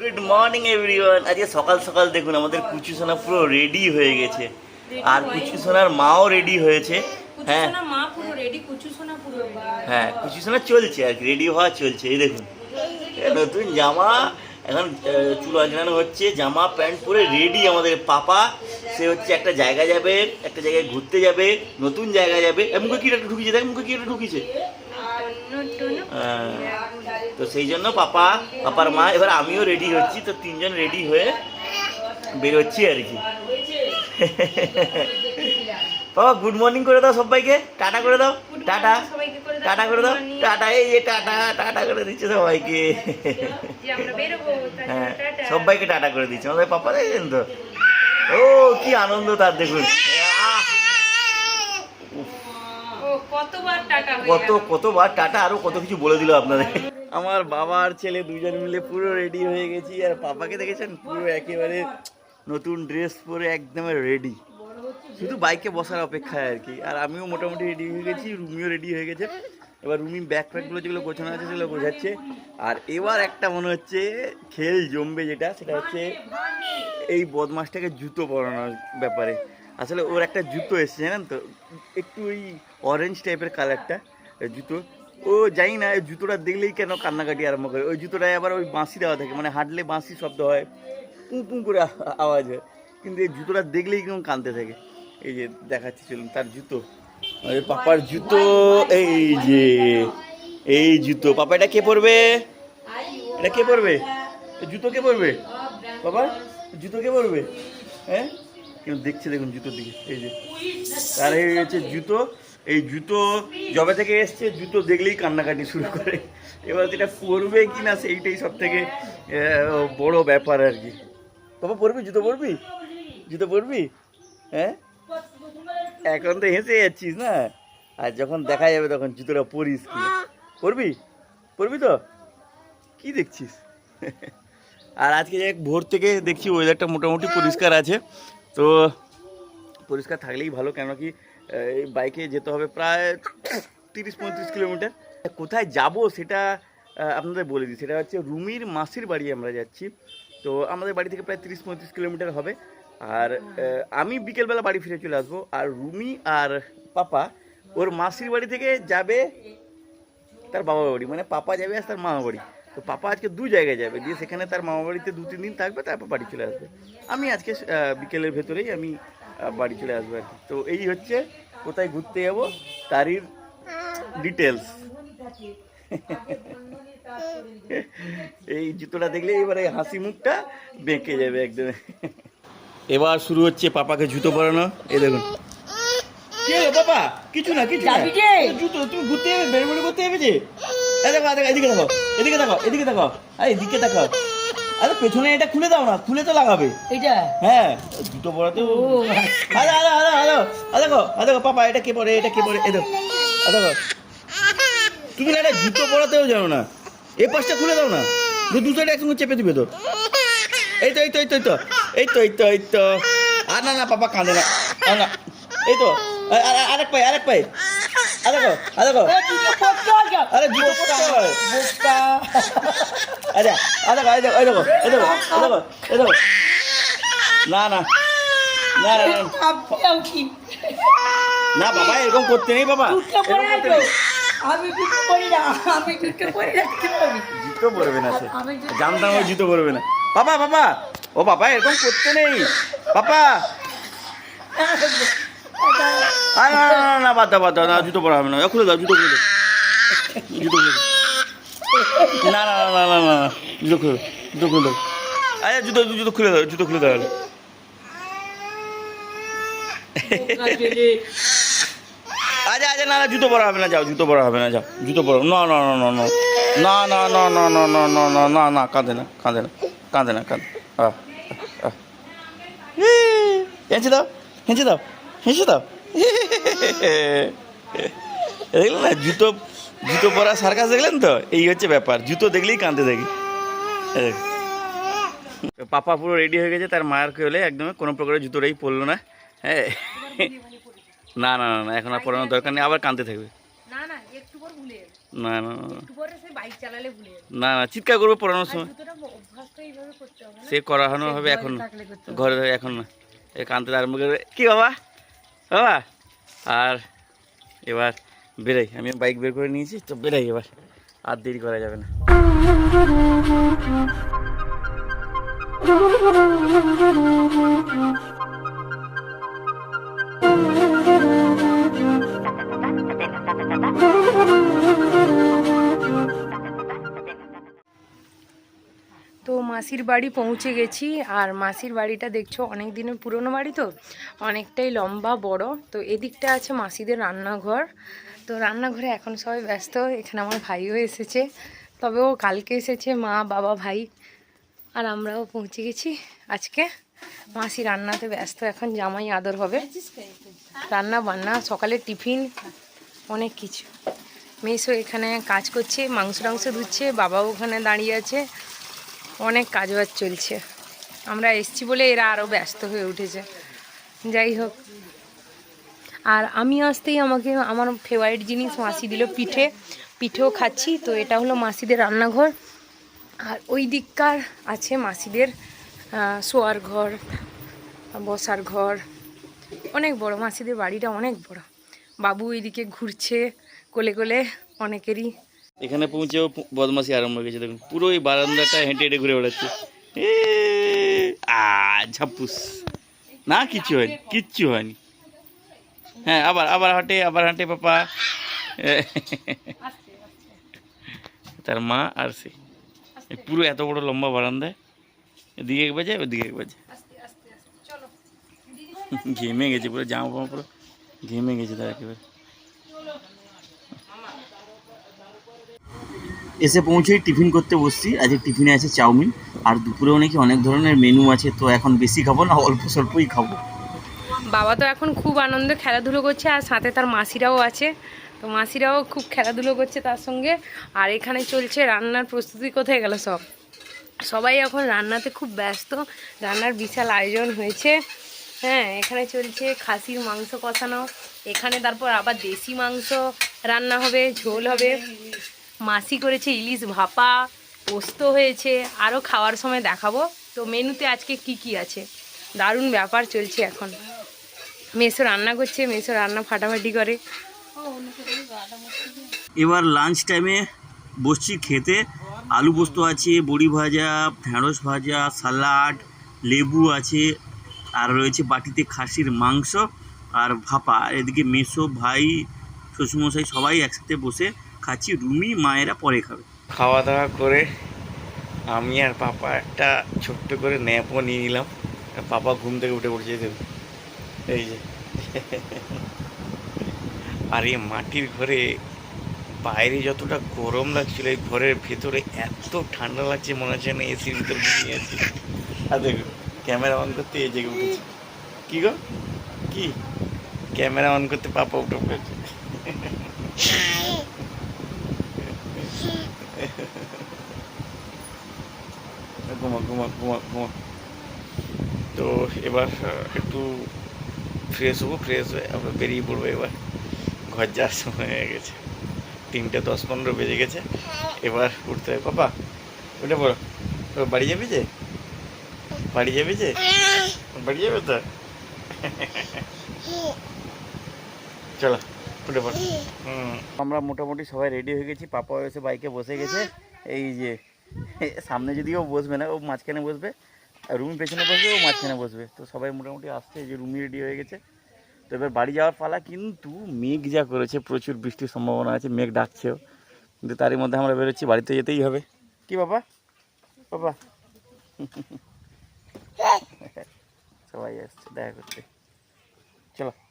Good morning everyone আজকে সকাল সকাল দেখুন আমাদের কুচু সোনা পুরো রেডি হয়ে গেছে। আর কুচু সোনার মাও রেডি হয়েছে। হ্যাঁ। কুচু সোনা মা পুরো রেডি কুচু সোনা পুরো ready। হ্যাঁ কুচু সোনা চলছে আর রেডি হওয়া চলছে এই দেখুন। নতুন জামা এখন চুল আজরানো হচ্ছে জামা প্যান্ট পরে রেডি আমাদের পাপা। সে হচ্ছে একটা জায়গা যাবে একটা জায়গায় ঘুরতে যাবে নতুন জায়গা যাবে। মুখে কি একটা ঢুকিয়েছে? দেখ মুখে কি একটা ঢুকিয়েছে। তো সেই জন্য পাপা পাপার মা এবার আমিও রেডি হচ্ছি তো তিনজন রেডি হয়ে বেরোচ্ছি আর কি। বাবা গুড মর্নিং করে দাও সবাইকে টাটা করে দাও টাটা টাটা করে দাও টাটা এই যে টাটা টাটা করে দিচ্ছে সবাইকে। হ্যাঁ। সবাইকে টাটা করে দিচ্ছে আমাদের পাপা দেখেন তো? ও কি আনন্দ তার দেখুন। কতবার টাটা কত কতবার টাটা আরও কত কিছু বলে দিল আপনাদের। আমার বাবা আর ছেলে দুজন মিলে পুরো রেডি হয়ে গেছি, আর পাপাকে দেখেছেন? পুরো একেবারে নতুন ড্রেস পরে একদম রেডি শুধু বাইকে বসার অপেক্ষায় আর কি। আর আমিও মোটামুটি রেডি হয়ে গেছি, রুমিও রেডি হয়ে গেছে। এবার রুমি ব্যাগ ফ্যাগগুলো যেগুলো গোছানো আছে সেগুলো গোছাচ্ছে। আর এবার একটা মনে হচ্ছে খেল জমবে যেটা, সেটা হচ্ছে এই বদমাসটাকে জুতো পরানোর ব্যাপারে। আসলে ওর একটা জুতো এসছে, জানেন তো? একটু ওই অরেঞ্জ টাইপের কালারটা জুতো। ও জানি না জুতোটা দেখলেই কেন কান্নাকাটি আরম্ভ করে। ওই জুতোটায় আবার ওই বাঁশি দেওয়া থাকে মানে হাঁটলে বাঁশি শব্দ হয়, পুঁ পুঁ করে আওয়াজ হয়। কিন্তু এই জুতোটা দেখলেই কেমন কানতে থাকে। এই যে দেখাচ্ছি, চলুন, তার জুতো। ওই পাপার জুতো, এই যে, এই জুতো। পাপা, এটা কে পরবে? এটা কে পরবে? জুতো কে পরবে? বাবা জুতো কে পরবে? হ্যাঁ? কিন্তু দেখছে দেখুন জুতোর দিকে, এই যে। তার এই হচ্ছে জুতো। এই জুতো জবে থেকে এসছে জুতো দেখলেই কান্নাকাটি শুরু করে। এবার যেটা পরবে কি না সেইটাই সব থেকে বড় ব্যাপার আর কি। বাবা পরবি? জুতো পরবি? জুতো পরবি? হ্যাঁ? এখন তো হেসে যাচ্ছিস না? আর যখন দেখা যাবে তখন জুতোটা পরিস কি? পরবি? পরবি তো? কি দেখছিস? আর আজকে যে ভোর থেকে দেখছি ওয়েদারটা মোটামুটি পরিষ্কার আছে। তো পরিষ্কার থাকলেই ভালো কেন কি এই বাইকে যেতে হবে প্রায় তিরিশ পঁয়ত্রিশ কিলোমিটার। কোথায় যাব সেটা আপনাদের বলে দিই। সেটা হচ্ছে রুমির মাসির বাড়ি আমরা যাচ্ছি। তো আমাদের বাড়ি থেকে প্রায় তিরিশ পঁয়ত্রিশ কিলোমিটার হবে। আর আমি বিকেলবেলা বাড়ি ফিরে চলে আসব। আর রুমি আর পাপা, ওর মাসির বাড়ি থেকে যাবে তার বাবা বাড়ি। মানে পাপা যাবে আর তার মামা বাড়ি। তো পাপা আজকে দু জায়গায় যাবে। দিয়ে সেখানে তার মামা বাড়িতে দু তিন দিন থাকবে, তারপর বাড়ি চলে আসবে। আমি আজকে বিকেলের ভেতরেই আমি বাড়ি চলে আসব আর কি। তো এই হচ্ছে কোথায় ঘুরতে যাব তারই ডিটেলস এই জুতোটা দেখলে এবারে হাসি মুখটা বেঁকে যাবে একদম এবার শুরু হচ্ছে পাপাকে জুতো পরানো। এই দেখুন। কি কিছু না কিছু না। জুতো তুমি ঘুরতে যাবে বেরোবেরি করতে যাবে যে? দেখো দেখো এদিকে দেখো এদিকে দেখো এদিকে দেখো। আরে এদিকে দেখো। আরে পেছনে এটা খুলে দাও না খুলে তো লাগাবে। এটা হ্যাঁ জুতো পরাতে ও আরে আরে আরে আরে আরে দেখো আরে দেখো পাপা এটা কে পরে এটা কে পরে এই দেখো দেখো। তুমি না এটা জুতো পরাতেও জানো না। এই পাশটা খুলে দাও না। দু সাইড একসঙ্গে চেপে দিবে তো। এই তো এই তো এই তো এই তো এই তো এই তো আর না না পাপা কাঁদে না। না এই তো। আরেক পাই আরেক পাই আরে পোকা দেখো দেখো না না না না না। বাবা এরকম করতে নেই বাবা। জুতো পরবে না সে। জানতাম ওই জুতো পরবে না। বাবা বাবা ও বাবা এরকম করতে নেই। বাবা। না বাদ দাও বাদ দাও না জুতো পরা হবে না খুলে দাও জুতো খুলে দাও জুতো খুলে না না না না না না জুতো খুলে জুতো খুলে দাও আরে জুতো জুতো খুলে দাও জুতো খুলে দাও আচ্ছা আচ্ছা না না জুতো পরা হবে না যাও জুতো পরা হবে না যাও জুতো পরা না না না না না না না না না না না না না না না কাঁদে না কাঁদে না কাঁদে না কাঁদে আহ, আহ। হেঁচে দাও হেঁচে দাও হেঁচে দাও দেখলেন না জুতো জুতো পরা সার্কাস দেখলেন তো? এই হচ্ছে ব্যাপার জুতো দেখলেই কাঁদতে থাকি। পাপা পুরো রেডি হয়ে গেছে তার মায়ের কে হলে একদম কোনো প্রকারের জুতোটাই পরলো না হ্যাঁ। না না না এখন আর পড়ানোর দরকার নেই আবার কাঁদতে থাকবে। না না না চিৎকার করবে পড়ানোর সময়। সে করানো হবে এখন। ঘরে এখন কানতে আরম্ভ করবে কি বাবা? আর এবার বেরাই। আমি বাইক বের করে নিয়েছি, তো বেরাই এবার। আর দেরি করা যাবে না। তো মাসির বাড়ি পৌঁছে গেছি। আর মাসির বাড়িটা দেখছ, অনেক দিনের পুরনো বাড়ি তো, অনেকটাই লম্বা, বড়। তো এদিকটা আছে মাসিদের রান্নাঘর। তো রান্নাঘরে এখন সবাই ব্যস্ত, এখানে আমার ভাইও এসেছে। তবে ও কালকে এসেছে, মা, বাবা, ভাই। আর আমরাও পৌঁছে গেছি। আজকে মাসি রান্নাতে ব্যস্ত, এখন জামাই আদর হবে। রান্না বান্না, সকালে টিফিন, অনেক কিছু। মেসো এখানে কাজ করছে, মাংস টাংস ধুচ্ছে, বাবাও ওখানে দাঁড়িয়ে আছে। অনেক কাজবাজ চলছে। আমরা এসছি বলে এরা আরও ব্যস্ত হয়ে উঠেছে। যাই হোক। আর আমি আসতেই আমাকে, আমার ফেভারিট জিনিস মাসি দিল পিঠে। পিঠেও খাচ্ছি, তো এটা হলো মাসিদের রান্নাঘর। আর ওই দিককার আছে মাসিদের শোয়ার ঘর, বসার ঘর। অনেক বড়, মাসিদের বাড়িটা অনেক বড়। বাবু এইদিকে ঘুরছে কোলে কোলে, অনেকেরই এখানে পৌঁছেও বদমাশি আরম্ভ হয়ে গেছে। দেখুন, পুরো এই বারান্দাটা হেঁটে হেঁটে ঘুরে বেড়াচ্ছে। ঝাপুস। না, কিচ্ছু হয়নি কিচ্ছু হয়নি। হ্যাঁ আবার আবার হাঁটে আবার হাঁটে, পাপা। তার মা আর সে। পুরো এত বড় লম্বা বারান্দায়। এদিকে এক বাজে, ওদিকে এক বাজে। ঘেমে গেছে, পুরো জামা ফামা পুরো। ঘেমে গেছে তার একেবারে। এসে পৌঁছেই টিফিন করতে বসছি। আজকে টিফিনে আছে চাউমিন, আর দুপুরেও নাকি অনেক ধরনের মেনু আছে, তো এখন বেশি খাব না, অল্প স্বল্পই খাব। বাবা তো এখন খুব আনন্দে খেলাধুলো করছে, আর সাথে তার মাসিরাও আছে। তো মাসিরাও খুব খেলাধুলো করছে তার সঙ্গে। আর এখানে চলছে রান্নার প্রস্তুতি, কোথায় গেল সব? সবাই এখন রান্নাতে খুব ব্যস্ত, রান্নার বিশাল আয়োজন হয়েছে। হ্যাঁ এখানে চলছে খাসির মাংস কষানো, এখানে তারপর আবার দেশি মাংস রান্না হবে, ঝোল হবে। মাসি করেছে ইলিশ ভাপা, পোস্ত হয়েছে আরও খাওয়ার সময় দেখাবো। তো মেনুতে আজকে কি কি আছে? দারুণ ব্যাপার চলছে এখন। মেসো রান্না করছে, মেসো রান্না ফাটাফাটি করে। এবার লাঞ্চ টাইমে বসছি খেতে। আলু পোস্ত আছে, বড়ি ভাজা ঢেঁড়স ভাজা, সালাড, লেবু আছে, আর রয়েছে বাটিতে খাসির মাংস আর ভাপা। এদিকে মেসো ভাই, শ্বশুরমশাই সবাই একসাথে বসে খাচ্ছি, রুমি মায়েরা পরে খাবে। খাওয়া দাওয়া করে আমি আর পাপা একটা ছোট্ট করে ন্যাপও নিয়ে নিলাম। পাপা ঘুম থেকে উঠে পড়ছে, এই যে। আর এই মাটির ঘরে বাইরে যতটা গরম লাগছিল, এই ঘরের ভেতরে এত ঠান্ডা লাগছে, মনে হচ্ছে না এসির ভিতরে ঘুমিয়ে আছি। আর দেখুন ক্যামেরা অন করতে এই জেগে উঠেছে। কি গো? কি? ক্যামেরা অন করতে পাপা উঠে পড়েছে। ঘুমা ঘুমা ঘুমা ঘুমা। তো এবার একটু ফ্রেশ হব ফ্রেশ হয়ে আমরা বেরিয়ে পড়ব এবার। ঘর যাওয়ার সময় হয়ে গেছে। তিনটে দশ পনেরো বেজে গেছে। এবার উঠতে হবে। পাপা, উঠে পড়ো। বাড়ি যাবি যে? বাড়ি যাবি যে? বাড়ি যাবে তো? চলো। আমরা মোটামুটি সবাই রেডি হয়ে গেছি। পাপা এসে বাইকে বসে গেছে। এই যে সামনে যদি যদিও বসবে না, ও মাঝখানে বসবে। আর রুমি পেছনে বসবে, ও মাঝখানে বসবে। তো সবাই মোটামুটি আসছে যে রুমি রেডি হয়ে গেছে। তো এবার বাড়ি যাওয়ার পালা, কিন্তু মেঘ যা করেছে, প্রচুর বৃষ্টির সম্ভাবনা আছে, মেঘ ডাকছেও। কিন্তু তারই মধ্যে আমরা বেরোচ্ছি, বাড়িতে যেতেই হবে। কি বাবা? বাবা। সবাই আসছে, দেখা করতে। চলো।